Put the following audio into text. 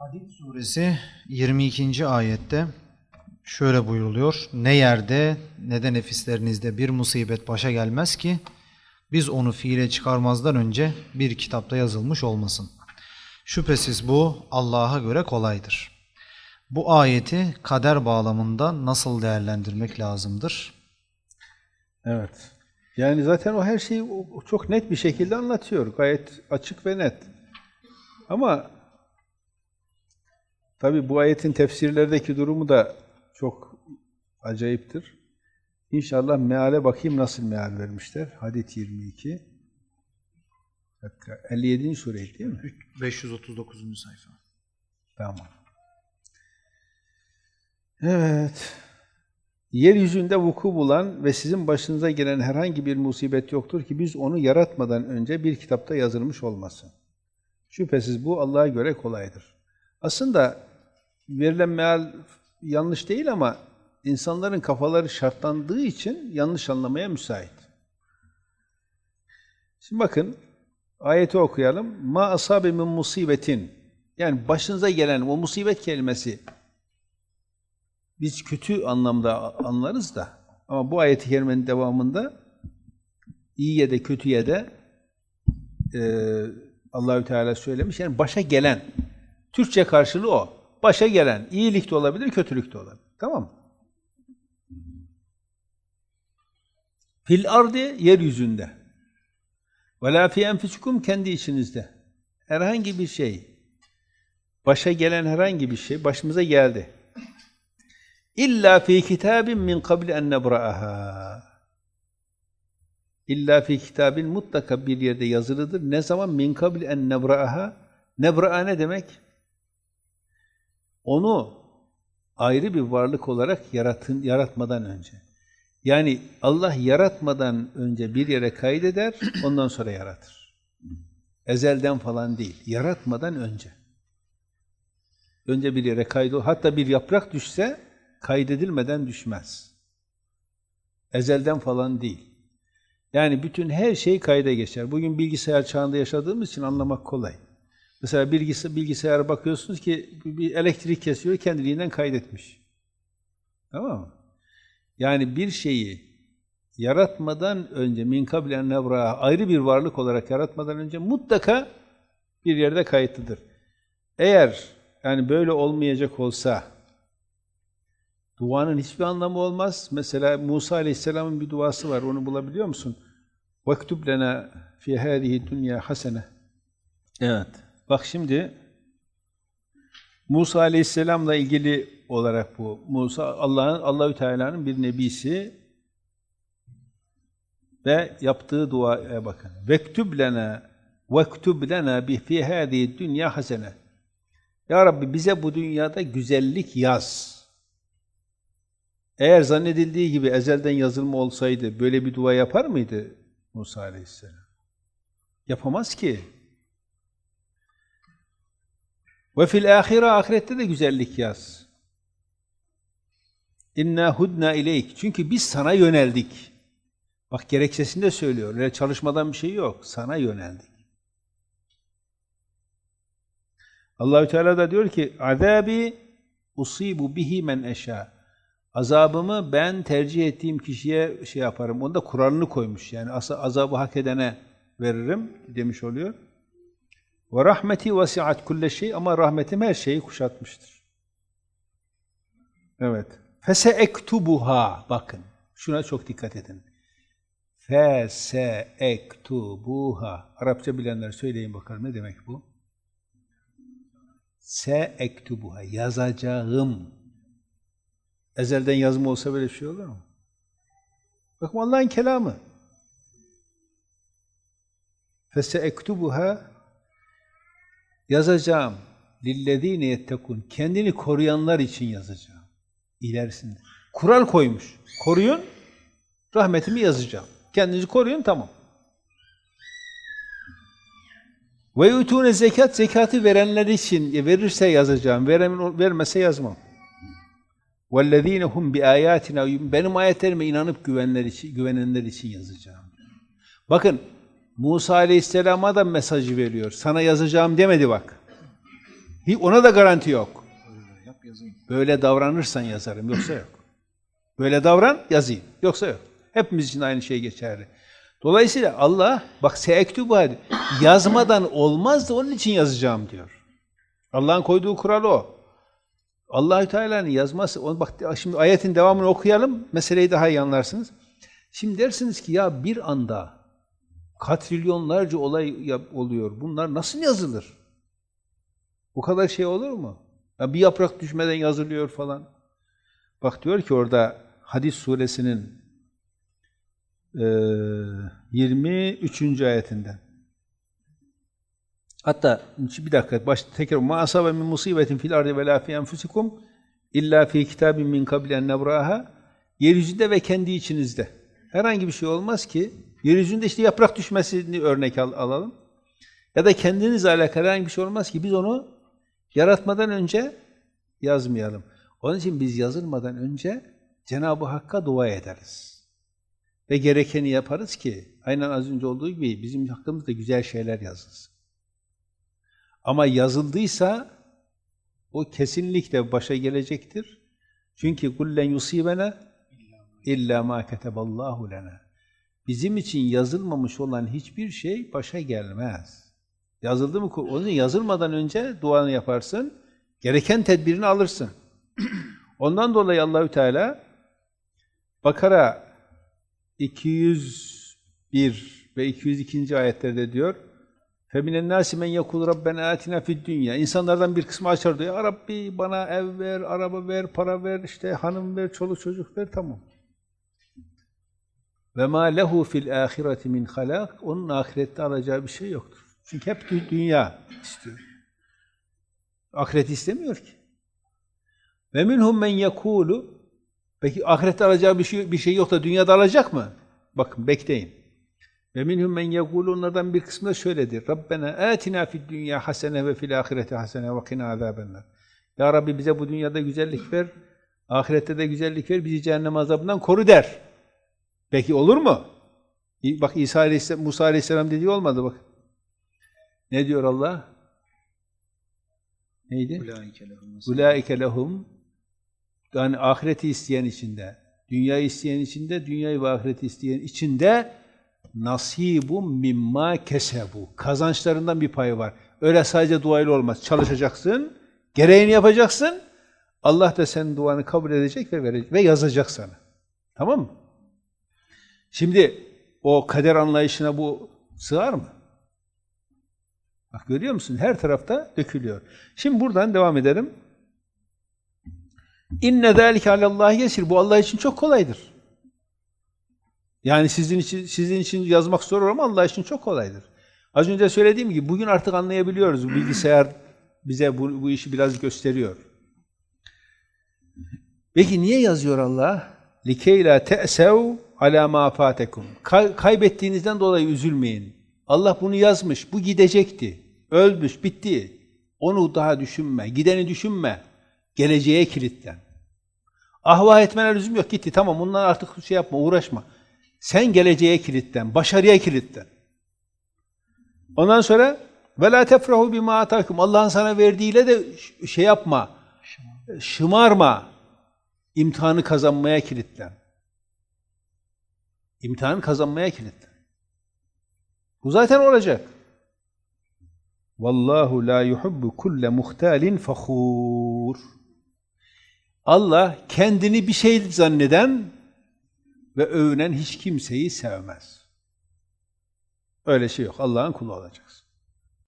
Hadid suresi 22. ayette şöyle buyuruluyor. Ne yerde ne de nefislerinizde bir musibet başa gelmez ki biz onu fiile çıkarmazdan önce bir kitapta yazılmış olmasın. Şüphesiz bu Allah'a göre kolaydır. Bu ayeti kader bağlamında nasıl değerlendirmek lazımdır? Evet. Yani zaten o her şeyi çok net bir şekilde anlatıyor. Gayet açık ve net. Ama tabi bu ayetin tefsirlerdeki durumu da çok acayiptir. İnşallah meale bakayım nasıl meal vermişler. Hadit 22. Dakika, 57. sure değil mi? 539. sayfa. Tamam. Evet. Yeryüzünde vuku bulan ve sizin başınıza gelen herhangi bir musibet yoktur ki biz onu yaratmadan önce bir kitapta yazılmış olmasın. Şüphesiz bu Allah'a göre kolaydır. Aslında verilen meal yanlış değil ama insanların kafaları şartlandığı için yanlış anlamaya müsait. Şimdi bakın ayeti okuyalım. Ma asabe min musibetin yani başınıza gelen o musibet kelimesi biz kötü anlamda anlarız da ama bu ayet-i kerimenin devamında iyiye de kötüye de e, Allahü Teala söylemiş. Yani başa gelen. Türkçe karşılığı o. Başa gelen. iyilik de olabilir, kötülük de olabilir. Tamam mı? Fil ardi yeryüzünde. Ve la fi enfusikum kendi içinizde. Herhangi bir şey, başa gelen herhangi bir şey başımıza geldi. İlla fi kitabin min qabl en nebra'aha. İlla fi kitabin mutlaka bir yerde yazılıdır. Ne zaman min qabl en nebra'aha? Nebra'a ne demek? Onu ayrı bir varlık olarak yaratın, yaratmadan önce. Yani Allah yaratmadan önce bir yere kaydeder, ondan sonra yaratır. Ezelden falan değil, yaratmadan önce. Önce bir yere kaydı, hatta bir yaprak düşse kaydedilmeden düşmez. Ezelden falan değil. Yani bütün her şey kayda geçer. Bugün bilgisayar çağında yaşadığımız için anlamak kolay. Mesela bilgisayar, bilgisayara bakıyorsunuz ki bir elektrik kesiyor, kendiliğinden kaydetmiş. Tamam mı? Yani bir şeyi yaratmadan önce min kablen nevra ayrı bir varlık olarak yaratmadan önce mutlaka bir yerde kayıtlıdır. Eğer yani böyle olmayacak olsa duanın hiçbir anlamı olmaz. Mesela Musa Aleyhisselam'ın bir duası var. Onu bulabiliyor musun? Vektub lena fi hadihi dunya hasene. Evet. Bak şimdi Musa Aleyhisselam'la ilgili olarak bu. Musa Allah'ın Allahü Teala'nın bir nebisi ve yaptığı duaya bakın. Vektub lena vektub lena bi fi hadihi dunya hasene. Ya Rabbi bize bu dünyada güzellik yaz. Eğer zannedildiği gibi ezelden yazılma olsaydı böyle bir dua yapar mıydı Musa Aleyhisselam? Yapamaz ki. Ve fil ahire ahirette de güzellik yaz. İnna hudna ileyk. Çünkü biz sana yöneldik. Bak gerekçesinde söylüyor. Öyle çalışmadan bir şey yok. Sana yöneldik. Allahü Teala da diyor ki: "Azabi usibu bihi men eşa." Azabımı ben tercih ettiğim kişiye şey yaparım. Onda Kur'an'ını koymuş. Yani azabı hak edene veririm demiş oluyor. Ve rahmeti vasiat kulle şey ama rahmetim her şeyi kuşatmıştır. Evet. Fese ektubuha bakın. Şuna çok dikkat edin. Fese ektubuha. Arapça bilenler söyleyin bakalım ne demek bu? Se ektubuha. Yazacağım. Ezelden yazma olsa böyle bir şey olur mu? Bakın Allah'ın kelamı. Fese ektubuha yazacağım. Lillezine yettekun. Kendini koruyanlar için yazacağım. İlerisinde. Kural koymuş. Koruyun, rahmetimi yazacağım. Kendinizi koruyun, tamam. Ve yutune zekat, zekatı verenler için verirse yazacağım, verem, vermese yazmam. وَالَّذ۪ينَ هُمْ بِآيَاتِنَا Benim ayetlerime inanıp güvenler için, güvenenler için yazacağım. Bakın, Musa Aleyhisselam'a da mesajı veriyor. Sana yazacağım demedi bak. Ona da garanti yok. Böyle davranırsan yazarım, yoksa yok. Böyle davran, yazayım, yoksa yok. Hepimiz için aynı şey geçerli. Dolayısıyla Allah, bak seektubu hadi, yazmadan olmaz da onun için yazacağım diyor. Allah'ın koyduğu kural o. Allahü Teala'nın yazması, onu bak şimdi ayetin devamını okuyalım, meseleyi daha iyi anlarsınız. Şimdi dersiniz ki ya bir anda katrilyonlarca olay oluyor. Bunlar nasıl yazılır? Bu kadar şey olur mu? Ya bir yaprak düşmeden yazılıyor falan. Bak diyor ki orada Hadis suresinin eee 23. ayetinde. Hatta bir dakika baş tekrar ma asabe min musibetin fil ardi ve la fi enfusikum illa fi kitabin min qabli en nebraha yeryüzünde ve kendi içinizde. Herhangi bir şey olmaz ki yeryüzünde işte yaprak düşmesini örnek al- alalım. Ya da kendinizle alakalı herhangi bir şey olmaz ki biz onu yaratmadan önce yazmayalım. Onun için biz yazılmadan önce Cenab-ı Hakk'a dua ederiz. Ve gerekeni yaparız ki aynen az önce olduğu gibi bizim hakkımızda güzel şeyler yazılsın. Ama yazıldıysa o kesinlikle başa gelecektir. Çünkü kullen yusibena illa ma keteballahu lena. Bizim için yazılmamış olan hiçbir şey başa gelmez. Yazıldı mı? Onun için yazılmadan önce duanı yaparsın, gereken tedbirini alırsın. Ondan dolayı Allahü Teala Bakara 201 ve 202. ayetlerde diyor فَمِنَ النَّاسِ مَنْ يَقُولُ رَبَّنَا آتِنَا فِي الدُّنْيَا İnsanlardan bir kısmı açar diyor. Ya Rabbi bana ev ver, araba ver, para ver, işte hanım ver, çoluk çocuk ver, tamam. Ve ma lehu fil ahireti min halak. Onun ahirette alacağı bir şey yoktur. Çünkü hep dü- dünya istiyor. Ahiret istemiyor ki. Ve minhum men yekulu Peki ahirette alacağı bir şey, bir şey yok da dünyada alacak mı? Bakın bekleyin. Ve minhum men yekulu onlardan bir kısmı da şöyledir. Rabbena atina fid dünya hasene ve fil ahireti hasene ve qina azabennar. Ya Rabbi bize bu dünyada güzellik ver, ahirette de güzellik ver, bizi cehennem azabından koru der. Peki olur mu? Bak İsa Aleyhisselam, Musa Aleyhisselam dediği olmadı bak. Ne diyor Allah? Neydi? Ulaike lehum yani ahireti isteyen içinde, dünyayı isteyen içinde, dünyayı ve ahireti isteyen içinde nasibun mimma kesebu. Kazançlarından bir payı var. Öyle sadece duayla olmaz. Çalışacaksın, gereğini yapacaksın. Allah da senin duanı kabul edecek ve verecek ve yazacak sana. Tamam mı? Şimdi o kader anlayışına bu sığar mı? Bak görüyor musun? Her tarafta dökülüyor. Şimdi buradan devam edelim. İnne zâlike alallâhi yesir. Bu Allah için çok kolaydır. Yani sizin için sizin için yazmak zor ama Allah için çok kolaydır. Az önce söylediğim gibi bugün artık anlayabiliyoruz. Bilgisayar bize bu, bu işi biraz gösteriyor. Peki niye yazıyor Allah? Likey la te'sev ala ma fatekum. Kay- kaybettiğinizden dolayı üzülmeyin. Allah bunu yazmış. Bu gidecekti. Ölmüş, bitti. Onu daha düşünme. Gideni düşünme. Geleceğe kilitlen. Ahva etmene lüzum yok. Gitti. Tamam bundan artık şey yapma, uğraşma. Sen geleceğe kilitlen. Başarıya kilitlen. Ondan sonra la tefrahu bima atakum. Allah'ın sana verdiğiyle de şey yapma. Şımarma. İmtihanı kazanmaya kilitlen. İmtihanı kazanmaya kilitlen. Bu zaten olacak. Vallahu la yuhibbu kulle muhtalin fakhur. Allah kendini bir şey zanneden ve övünen hiç kimseyi sevmez. Öyle şey yok. Allah'ın kulu olacaksın.